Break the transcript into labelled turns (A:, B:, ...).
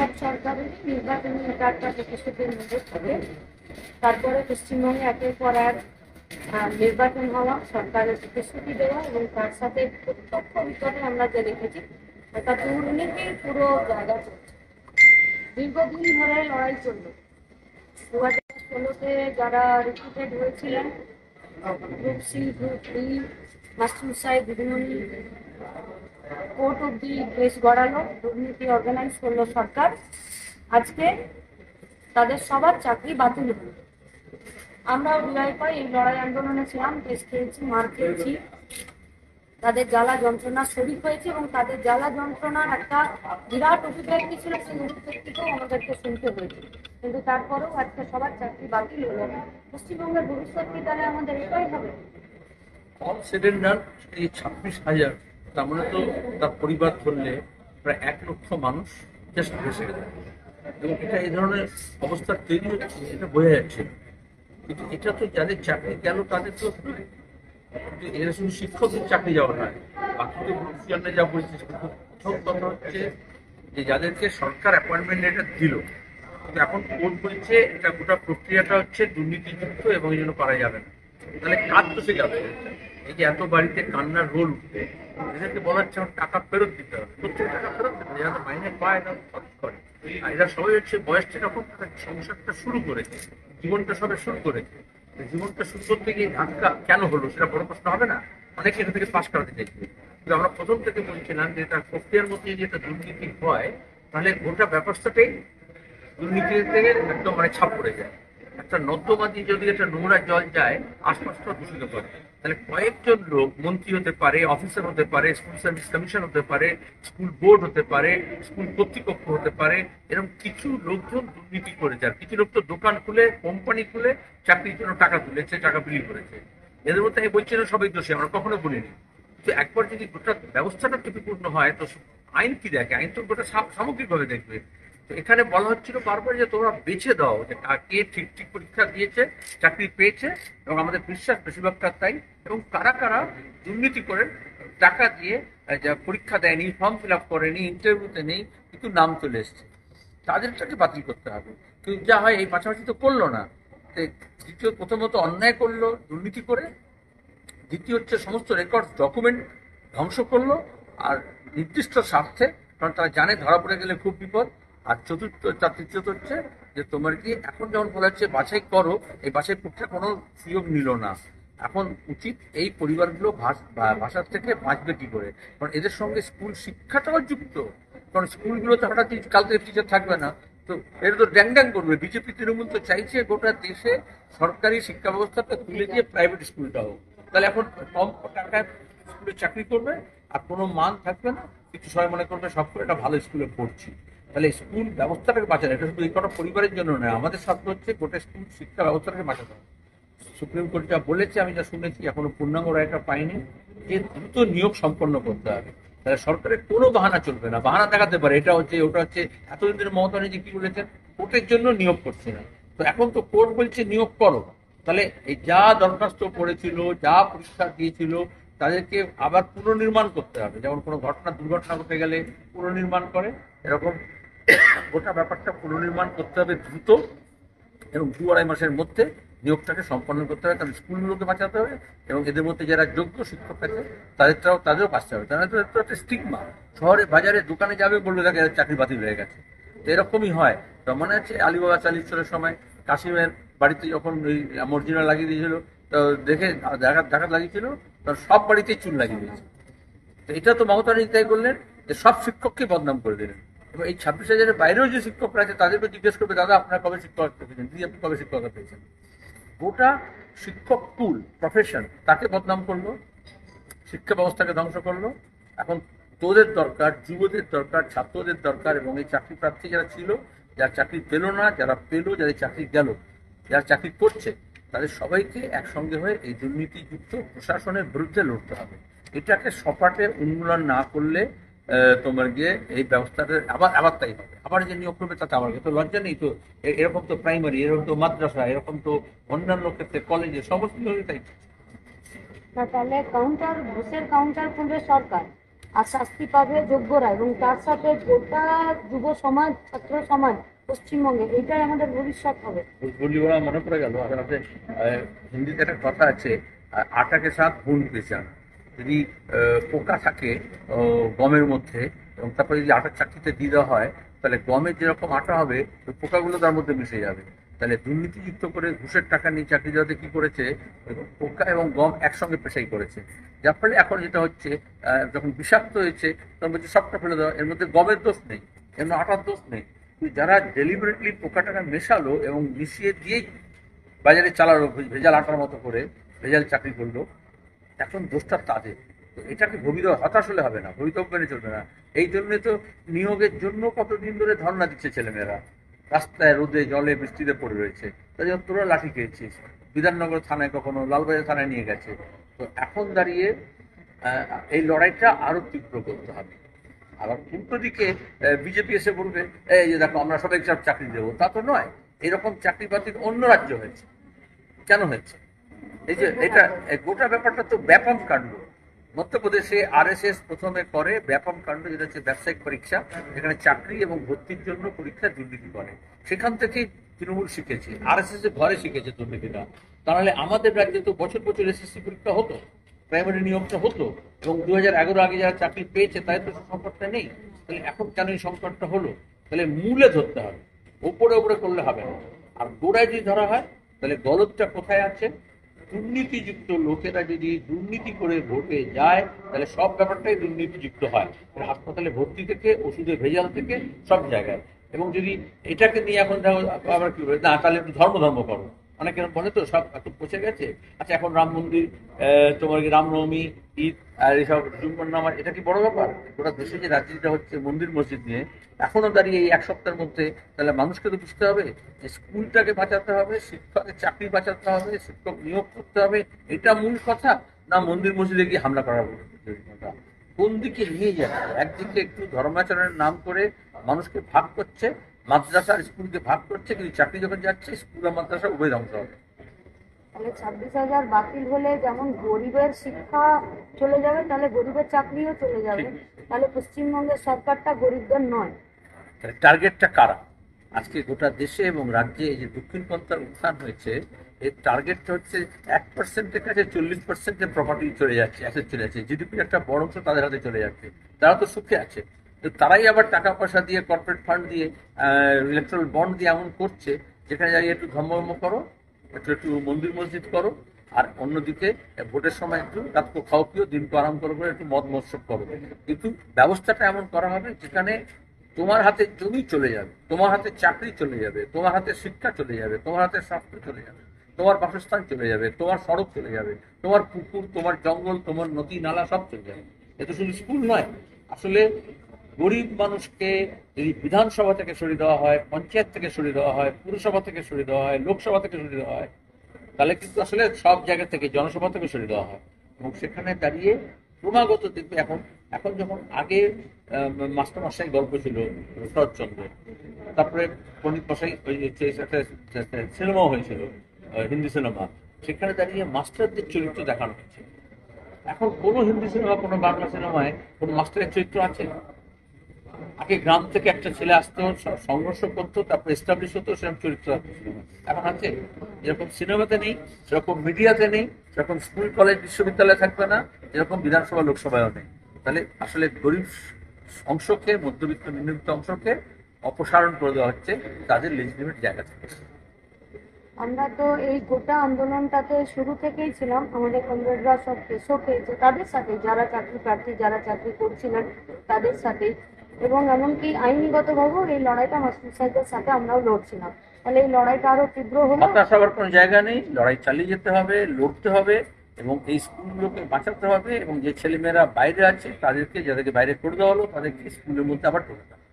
A: সব সরকারেরই নির্বাচনী একটা প্রতিশ্রুতির মধ্যে থাকে তারপরে পশ্চিমবঙ্গে একের পর এক নির্বাচন হওয়া, সরকারের প্রতিশ্রুতি দেওয়া এবং তার সাথে প্রত্যক্ষ ভিতরে আমরা যে দেখেছি একটা দুর্নীতির পুরো জায়গা চলছে। দীর্ঘদিন ধরে লড়াই চলল। দু হাজার ষোলোতে যারা রিক্রুটেড হয়েছিলেন group C group D master সাহেব, বিভিন্ন কোর্ট অব্দি দেশ গড়ালো, দুর্নীতি অর্গানাইজ করল সরকার। আজকে তাদের সবার চাকরি বাতিল হলো। আমরা বিদায় পাই, এই লড়াই আন্দোলনে ছিলাম, কেস খেয়েছি, মার খেয়েছি। তাদের জ্বালা যন্ত্রণা শরীর হয়েছে এবং তাদের জ্বালা যন্ত্রণার একটা বিরাট অভিব্যক্তি ছিল, সেই অভিব্যক্তিকেও আমাদেরকে শুনতে হয়েছে। কিন্তু তারপরেও আজকে সবার চাকরি বাতিল হলো। পশ্চিমবঙ্গের ভবিষ্যৎ কি তাহলে আমাদের এটাই হবে?
B: অল সিলিন্ডার এই ছাব্বিশ হাজার তার মানে তো তার পরিবার ধরলে প্রায় এক লক্ষ মানুষ জাস্ট ভেসে গেল। এবং এটা এই ধরনের অবস্থা তৈরি হচ্ছে, এটা বোঝা যাচ্ছে। কিন্তু এটা তো যাদের চাকরি গেল তাদের তো এরা শুধু শিক্ষকদের চাকরি যাওয়া নয় বাকি তো যা বলছে প্রথম কথা হচ্ছে যে যাদেরকে সরকার অ্যাপয়েন্টমেন্ট এটা দিল, কিন্তু এখন কোর্ট বলছে এটা গোটা প্রক্রিয়াটা হচ্ছে দুর্নীতিযুক্ত এবং এই জন্য করা যাবে না। তাহলে কাজ তো সে যাবে এই যে এত বাড়িতে কান্নার রোল উঠবে, এদেরকে বলা হচ্ছে আমার টাকা ফেরত দিতে হবে। প্রত্যেক টাকা ফেরত দিতে হবে। যারা মাইনে পায় তারা খরচ করে। আর এরা সবাই হচ্ছে বয়সটা যখন তারা সংসারটা শুরু করেছে, জীবনটা সবে শুরু করেছে জীবনটা শুরু করতে গিয়ে ধাক্কা কেন হলো সেটা বড় প্রশ্ন হবে না? অনেকে এটা থেকে পাশ করাতে চাইছে। কিন্তু আমরা প্রথম থেকে বলছিলাম যে তার প্রক্রিয়ার মধ্যে যদি একটা দুর্নীতি হয়, তাহলে গোটা ব্যবস্থাটাই দুর্নীতিতে একদম মানে ছাপ পড়ে যায়। একটা দিয়ে যদি একটা নোংরা জল যায়, আশপাশটা দূষিত করে। তাহলে কয়েকজন লোক মন্ত্রী হতে পারে অফিসার হতে পারে স্কুল সার্ভিস কমিশন হতে পারে স্কুল বোর্ড হতে পারে স্কুল কর্তৃপক্ষ হতে পারে, এরকম কিছু লোকজন দুর্নীতি করে যায় কিছু লোক তো দোকান খুলে কোম্পানি খুলে, চাকরির জন্য টাকা তুলেছে, টাকা বিলি করেছে। এদের মধ্যে আমি বলছি না সবাই দোষী, আমরা কখনো বলিনি। তো একবার যদি গোটা ব্যবস্থাটা ত্রুটিপূর্ণ হয়, তো আইন কি দেখে? আইন তো গোটা সামগ্রিকভাবে দেখবে। এখানে বলা হচ্ছিল বারবার যে তোমরা বেছে দাও যে কা- ঠিক ঠিক পরীক্ষা দিয়েছে, চাকরি পেয়েছে, এবং আমাদের বিশ্বাস বেশিরভাগটা তাই, এবং কারা কারা দুর্নীতি করে টাকা দিয়ে পরীক্ষা দেয়নি ফর্ম ফিল আপ করেনি ইন্টারভিউতে নেই, কিন্তু নাম চলে এসছে। তাদেরটাকে বাতিল করতে হবে। কিন্তু যা হয়, এই পাশাপাশি তো করল না। দ্বিতীয়, প্রথমত অন্যায় করল দুর্নীতি করে, দ্বিতীয় হচ্ছে সমস্ত রেকর্ড ডকুমেন্ট ধ্বংস করল, আর নির্দিষ্ট স্বার্থে, কারণ তারা জানে ধরা পড়ে গেলে খুব বিপদ আর চতুর্থ তার তৃতীয়ত হচ্ছে যে তোমার কি এখন যেমন বলা হচ্ছে বাছাই করো, এই বাছাই প্রক্রিয়া কোনো সুযোগ নিল না। এখন উচিত এই পরিবারগুলো ভাষ- ভাষার থেকে বাঁচবে কি করে? কারণ এদের সঙ্গে স্কুল শিক্ষাটাও যুক্ত। কারণ স্কুলগুলোতে হঠাৎ কাল থেকে টিচার থাকবে না। তো এটা তো ড্যাং ড্যাং করবে। বিজেপি, তৃণমূল তো চাইছে গোটা দেশে সরকারি শিক্ষা ব্যবস্থাটা তুলে দিয়ে প্রাইভেট স্কুলটা হোক। তাহলে এখন কম টাকায় স্কুলে চাকরি করবে আর কোনো মান থাকবে না। কিছু সবাই মনে করবে, সব করে একটা ভালো স্কুলে পড়ছি। তাহলে স্কুল ব্যবস্থাটাকে বাঁচানো এটা শুধু এই কটা পরিবারের জন্য নয়, আমাদের স্বার্থ হচ্ছে গোটা স্কুল শিক্ষা ব্যবস্থাটাকে বাঁচাতে হবে। সুপ্রিম কোর্ট যা বলেছে, আমি যা শুনেছি, এখনও পূর্ণাঙ্গ রায়টা পাইনি। যে দ্রুত নিয়োগ সম্পন্ন করতে হবে। তাহলে সরকারের কোনো বাহানা চলবে না, বাহানা দেখাতে পারে। এটা হচ্ছে, ওটা হচ্ছে, এতদিন ধরে মমতা ব্যানার্জি কি বলেছেন? কোর্টের জন্য নিয়োগ করছে না। তো এখন তো কোর্ট বলছে, নিয়োগ করো। তাহলে এই যা দরখাস্ত পড়েছিল যা পরীক্ষা দিয়েছিল, তাদেরকে আবার পুনর্নির্মাণ করতে হবে। যেমন কোনো ঘটনা, দুর্ঘটনা ঘটে গেলে পুনর্নির্মাণ করে, এরকম গোটা ব্যাপারটা পুনর্নির্মাণ করতে হবে দ্রুত এবং দু আড়াই মাসের মধ্যে নিয়োগটাকে সম্পন্ন করতে হবে কারণ স্কুলগুলোকে বাঁচাতে হবে এবং এদের মধ্যে যারা যোগ্য শিক্ষক আছে, তাদেরটাও, তাদেরও বাঁচতে হবে। তাহলে তো একটা স্টিগমা শহরে বাজারে, দোকানে যাবে বলবে তাকে চাকরি বাতিল হয়ে গেছে। তো এরকমই হয়। তো মনে আছে আলিবাবা চালিশরের সময় কাশিমের বাড়িতে যখন ওই মর্জিনা লাগিয়ে দিয়েছিল, তো দেখে দেখা দেখা লাগিয়েছিল তখন সব বাড়িতেই চুল লাগিয়ে দিয়েছে। তো এটা তো মমতা ব্যানার্জি তাই করলেন যে সব শিক্ষককে বদনাম করে দিলেন। এবং এই ছাব্বিশ হাজারের বাইরেও যে শিক্ষকরা আছে তাদেরকে জিজ্ঞেস করবে, দাদা, আপনারা কবে শিক্ষকতা পেয়েছেন দিদি, আপনি কবে শিক্ষকতা পেয়েছেন গোটা শিক্ষক পুল প্রফেশন তাকে বদনাম করল, শিক্ষা ব্যবস্থাকে ধ্বংস করল। এখন তোদের দরকার, যুবদের দরকার, ছাত্রদের দরকার, এবং এই চাকরি প্রার্থী যারা ছিল, যারা চাকরি পেল না, যারা পেল যাদের চাকরি গেল, যারা চাকরি করছে, তাদের সবাইকে একসঙ্গে হয়ে এই দুর্নীতিযুক্ত প্রশাসনের বিরুদ্ধে লড়তে হবে। এটাকে সপাটে উন্মূলন না করলে তোমার গিয়ে এই ব্যবস্থাটা আবার আবার তাই হবে। আবার যে নিয়োগ করবে তাতে আবার তো লজ্জা নেই তো? এরকম তো প্রাইমারি এরকম তো মাদ্রাসা এরকম তো অন্যান্য ক্ষেত্রে কলেজে সমস্ত তাই।
A: তাহলে কাউন্টার ঘুষের কাউন্টার খুলবে সরকার। আর শাস্তি পাবে যোগ্যরা এবং তার সাথে গোটা যুব সমাজ ছাত্র সমাজ পশ্চিমবঙ্গে এটাই আমাদের ভবিষ্যৎ হবে।
B: মনে পড়ে গেল হিন্দিতে একটা কথা আছে আটাকে সাথ গুণ পেঁচান যদি পোকা থাকে গমের মধ্যে, এবং তারপরে যদি আটার চাকরিতে দিয়ে দেওয়া হয়, তাহলে গমের যেরকম আটা হবে, ওই পোকাগুলো তার মধ্যে মিশে যাবে। তাহলে দুর্নীতিযুক্ত করে ঘুষের টাকা নিয়ে চাকরি দেওয়াতে কী করেছে? পোকা এবং গম একসঙ্গে পেশাই করেছে। যার ফলে এখন যেটা হচ্ছে যখন বিষাক্ত হয়েছে তখন বলছে সবটা ফেলে দেওয়া, এর মধ্যে গমের দোষ নেই, এর মধ্যে আটার দোষ নেই। যারা ডেলিভারেটলি পোকাটাকে মেশালো এবং মিশিয়ে দিয়েই বাজারে চালালো, ভেজাল আটার মতো করে, ভেজাল চাকরি করল এখন দোষটা তাদের। এটাকে ভবিত হতাশ হলে হবে না ভবিতব্য মেনে চলবে না। এই জন্য তো নিয়োগের জন্য কতদিন ধরে ধর্ণা দিচ্ছে ছেলেমেয়েরা। রাস্তায়, রোদে, জলে, বৃষ্টিতে পড়ে রয়েছে। জন্য তোরা লাঠি খেয়েছিস। বিধাননগর থানায় কখনো লালবাজার থানায় নিয়ে গেছে। তো এখন দাঁড়িয়ে এই লড়াইটা আরও তীব্র করতে হবে। আবার উল্টো দিকে বিজেপি এসে বলবে, এই যে দেখো, আমরা সবাই সব চাকরি দেবো। তা তো নয়। এরকম চাকরি বাতিল অন্য রাজ্য হয়েছে। কেন হয়েছে? এই যে, এটা গোটা ব্যাপারটা তো ব্যাপক কাণ্ড। মধ্যপ্রদেশে আরএসএস প্রথমে করে ব্যাপক কাণ্ড, যেটা হচ্ছে ব্যবসায়িক পরীক্ষা, যেখানে চাকরি এবং ভর্তির জন্য পরীক্ষা দুর্নীতি করে। সেখান থেকেই তৃণমূল শিখেছে, আরএসএস এর ঘরে শিখেছে দুর্নীতিটা। তাহলে আমাদের রাজ্যে তো বছর বছর এসএসসি পরীক্ষা হতো, প্রাইমারি নিয়োগটা হতো, এবং দু হাজার এগারো আগে যারা চাকরি পেয়েছে, তাদের তো সংকটটা নেই। তাহলে এখন কেন এই সংকটটা হলো? তাহলে মূলে ধরতে হবে, ওপরে ওপরে করলে হবে না। আর গোড়ায় যদি ধরা হয়, তাহলে গলতটা কোথায় আছে? দুর্নীতিযুক্ত লোকেরা যদি দুর্নীতি করে ভোটে যায়, তাহলে সব ব্যাপারটাই দুর্নীতিযুক্ত হয়। হাসপাতালে ভর্তি থেকে, ওষুধের ভেজাল থেকে সব জায়গায়। এবং যদি এটাকে নিয়ে এখন আবার কি না, তাহলে একটু ধর্ম ধর্ম করো। অনেক বলে তো সব একটু পচে গেছে। আচ্ছা এখন রাম মন্দির তোমার কি রামনবমী, ঈদ, আর এইসব নামাজ এটা কি বড় ব্যাপার? গোটা দেশে যে রাজনীতিটা হচ্ছে, মন্দির মসজিদ নিয়ে, এখনও দাঁড়িয়ে এই এক সপ্তাহের মধ্যে তাহলে মানুষকে তো বুঝতে হবে যে স্কুলটাকে বাঁচাতে হবে, শিক্ষকের চাকরি বাঁচাতে হবে, শিক্ষক নিয়োগ করতে হবে, এটা মূল কথা, না মন্দির মসজিদে গিয়ে হামলা কথা কোন দিকে নিয়ে যাচ্ছে একদিকে একটু ধর্মাচরণের নাম করে মানুষকে ভাগ করছে মাদ্রাসা আর স্কুলকে ভাগ করছে কিন্তু চাকরি যখন যাচ্ছে স্কুল আর মাদ্রাসা উভয় ধ্বংস হবে।
A: তাহলে ছাব্বিশ হাজার বাতিল হলে যেমন গরিবের শিক্ষা চলে যাবে তাহলে গরিবের চাকরিও চলে যাবে। তাহলে পশ্চিমবঙ্গের সরকারটা গরিবদের নয়।
B: তাহলে টার্গেটটা কারা? আজকে গোটা দেশে এবং রাজ্যে এই যে দক্ষিণ পন্থার উত্থান হয়েছে এর টার্গেটটা হচ্ছে এক পার্সেন্টের কাছে চল্লিশ পার্সেন্টের প্রপার্টি চলে যাচ্ছে অ্যাসেট চলে যাচ্ছে। জিডিপির একটা বড় অংশ তাদের হাতে চলে যাচ্ছে। তারা তো সুখে আছে। তারাই আবার টাকা পয়সা দিয়ে কর্পোরেট ফান্ড দিয়ে ইলেকট্রাল বন্ড দিয়ে এমন করছে, যেখানে যাই একটু ধর্ম করো, একটু একটু মন্দির মসজিদ করো, আর অন্যদিকে ভোটের সময় একটু রাত খাও পিও দিন তো আরাম করো করে একটু মদ মৎসব করো। কিন্তু ব্যবস্থাটা এমন করা হবে যেখানে তোমার হাতে জমি চলে যাবে, তোমার হাতে চাকরি চলে যাবে, তোমার হাতে শিক্ষা চলে যাবে, তোমার হাতে স্বাস্থ্য চলে যাবে, তোমার বাসস্থান চলে যাবে, তোমার সড়ক চলে যাবে, তোমার পুকুর, তোমার জঙ্গল, তোমার নদী, নালা সব চলে যাবে। এটা শুধু স্কুল নয়, আসলে গরিব মানুষকে যদি বিধানসভা থেকে সরিয়ে দেওয়া হয়, পঞ্চায়েত থেকে সরিয়ে দেওয়া হয়, পুরসভা থেকে সরিয়ে দেওয়া হয়, লোকসভা থেকে সরিয়ে দেওয়া হয়, তাহলে কিন্তু আসলে সব জায়গা থেকে জনসভা থেকে সরিয়ে দেওয়া হয়। এবং সেখানে দাঁড়িয়ে ক্রমাগত দেখবে এখন এখন যখন আগে মাস্টার মশাই গল্প ছিল, শরৎচন্দ্র, তারপরে পণ্ডিত মশাই সিনেমাও হয়েছিল হিন্দি সিনেমা, সেখানে দাঁড়িয়ে মাস্টারদের চরিত্র দেখানো হচ্ছে এখন কোনো হিন্দি সিনেমা, কোনো বাংলা সিনেমায় কোনো মাস্টারের চরিত্র আছে? আগে গ্রাম থেকে একটা ছেলে আসতো সংঘর্ষ করতো, তারপর এস্টাবলিশ হতো, সেরকম চরিত্র এখন আছে, যেরকম সিনেমাতে নেই, সেরকম মিডিয়াতে নেই, সেরকম স্কুল কলেজ বিশ্ববিদ্যালয়ে থাকবে না, যেরকম বিধানসভা, লোকসভায়ও নেই। তাহলে আসলে গরিব অংশকে, মধ্যবিত্ত, নিম্নবিত্ত অংশকে অপসারণ করে দেওয়া হচ্ছে, তাদের লেজিটিমেট জায়গা থেকে।
A: আমরা তো এই গোটা আন্দোলনটাতে শুরু থেকেই ছিলাম, আমাদের কমরেডরা সব কেসও পেয়েছে, তাদের সাথে যারা চাকরি প্রার্থী, যারা চাকরি করছিলেন, তাদের সাথে এবং এমনকি আইনগতভাবেও এই লড়াইটা হস্তশিল্পের সাথে আমরাও লড়ছিলাম। তাহলে এই লড়াইটা আরও তীব্র হলো?
B: হতাশ কোনো জায়গা নেই, লড়াই চালিয়ে যেতে হবে, লড়তে হবে এবং এই স্কুলগুলোকে বাঁচাতে হবে এবং যে ছেলেমেয়েরা বাইরে আছে তাদেরকে, যাদেরকে বাইরে করে দেওয়া হলো, তাদেরকে স্কুলের মধ্যে আবার ঢোকাতে হবে।